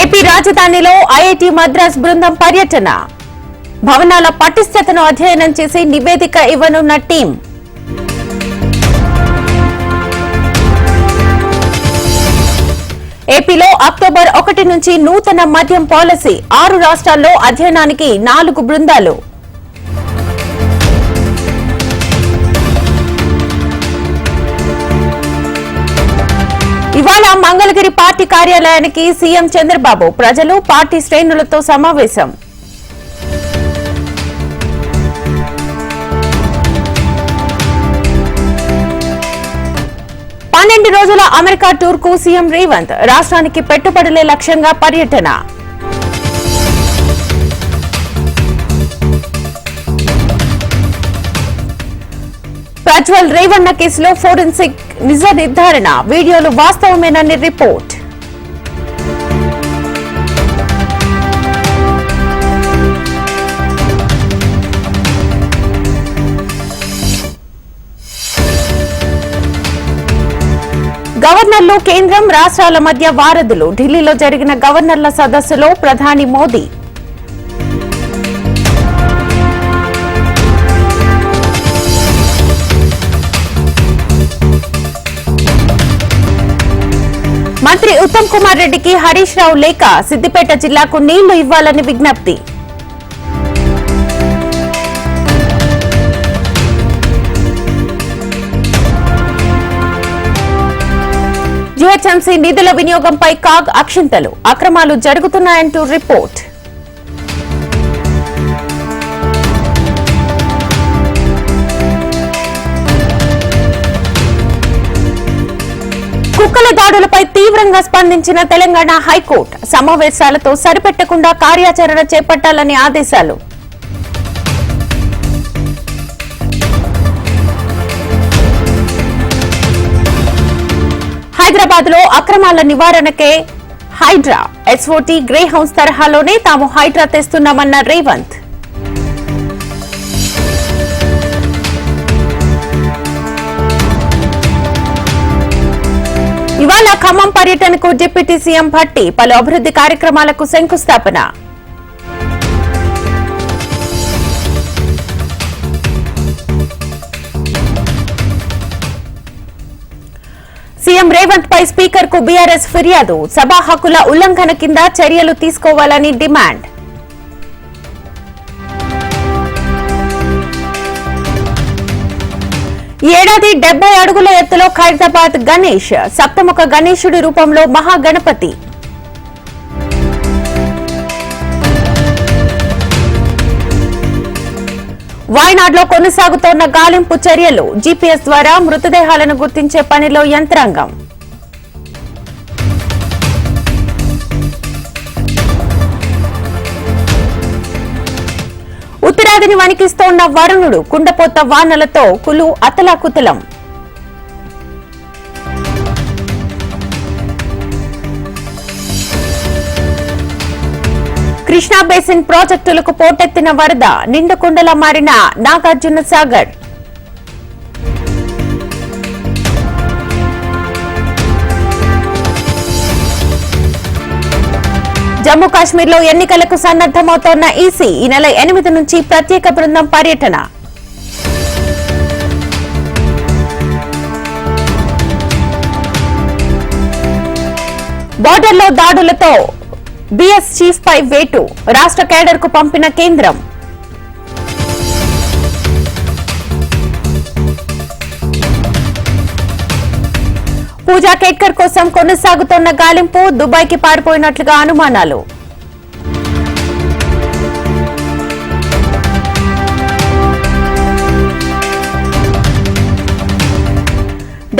AP రాజధానిలో IIT Madras బృందం పర్యటన. భవనాల పటిష్టతను అధ్యయనం చేసి నివేదిక ఇవ్వనున్న టీం. ఏపీలో అక్టోబర్ ఒకటి నుంచి నూతన మద్యం పాలసీ ఆరు రాష్ట్రాల్లో అధ్యయనానికి నాలుగు బృందాలు. ఇవాళ మంగళగిరి పార్టీ కార్యాలయానికి సీఎం చంద్రబాబు ప్రజలు పార్టీ శ్రేణులతో సమావేశం. పన్నెండు రోజుల అమెరికా టూర్కు సీఎం రేవంత్ రాష్ట్రానికి పెట్టుబడులే లక్ష్యంగా పర్యటన. ప్రజ్వల్ రేవన్న కేసులో ఫోరెన్సిక్ నిజ నిర్ధారణ వీడియోలు వాస్తవమేనని రిపోర్ట్. గవర్నర్లు కేంద్రం రాష్ట్రాల మధ్య వారధులు. ఢిల్లీలో జరిగిన గవర్నర్ల సదస్సులో ప్రధాని మోదీ కుమార్ రెడ్డికి హరీష్ రావు లేక సిద్దిపేట జిల్లాకు నీళ్ళు ఇవ్వాలని విజ్ఞప్తి. జిహెచ్ఎంసీ నిధుల వినియోగంపై కాగ్ అక్షింతలు. అక్రమాలు జరుగుతున్నాయంటూ రిపోర్ట్. కుక్కల దాడులపై తీవ్రంగా స్పందించిన తెలంగాణ హైకోర్టు సమావేశాలతో సరిపెట్టకుండా కార్యాచరణ చేపట్టాలని ఆదేశాలు. హైదరాబాద్లో అక్రమాల నివారణకే హైడ్రా ఎస్ఓటీ గ్రే హౌస్ తరహాలోనే తాము హైడ్రా తెస్తున్నామన్న రేవంత్. ఇవాళ ఖమ్మం పర్యటనకు డిప్యూటీ సీఎం భట్టి పలు అభివృద్ధి కార్యక్రమాలకు శంకుస్థాపన. సీఎం రేవంత్ పై స్పీకర్కు బీఆర్ఎస్ ఫిర్యాదు. సభా హక్కుల ఉల్లంఘన కింద చర్యలు తీసుకోవాలని డిమాండ్. ఏడాది డెబ్బై అడుగుల ఎత్తులో ఖైరతాబాద్ గణేష్ సప్తముఖ గణేశుడి రూపంలో మహాగణపతి. వాయనాడ్లో కొనసాగుతోన్న గాలింపు చర్యలు జీపీఎస్ ద్వారా మృతదేహాలను గుర్తించే పనిలో యంత్రాంగం. ఏడాదిని వణికిస్తోన్న వరుణుడు కుండపోత వానలతో కులు అతలాకుతలం. కృష్ణా బేసిన్ ప్రాజెక్టులకు పోటెత్తిన వరద నిండుకుండలా మారిన నాగార్జున సాగర్ జమ్మూ కాశ్మీర్లో ఎన్నికలకు సన్నద్దమవుతోన్న ఈసీ ఈ నెల ఎనిమిది నుంచి ప్రత్యేక బృందం పర్యటన. బోర్డర్లో దాడులతో బీఎస్ చీఫ్ పై వేటు. రాష్ట్ర కేడర్కు పంపిన కేంద్రం. పూజా కేట్కర్ కోసం కొనసాగుతోన్న గాలింపు దుబాయ్కి పారిపోయినట్లుగా అనుమానాలు.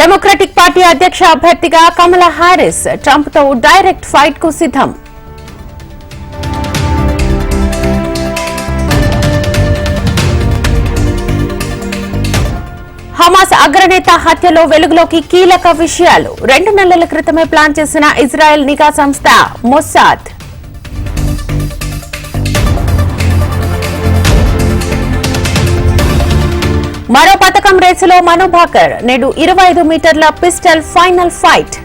డెమోక్రటిక్ పార్టీ అధ్యక్ష అభ్యర్థిగా కమలా హారిస్ ట్రంప్తో డైరెక్ట్ ఫైట్కు సిద్ధం. హమాస్ అగ్రనేత హత్యలో వెలుగులోకి కీలక విషయాలు. రెండు నెలల క్రితమే ప్లాన్ చేసిన ఇజ్రాయెల్ నిఘా సంస్థ మొస్సాద్ మరో పథకం రేసులో మను భాకర్. నేడు ఇరవై ఐదు మీటర్ల పిస్టల్ ఫైనల్ ఫైట్.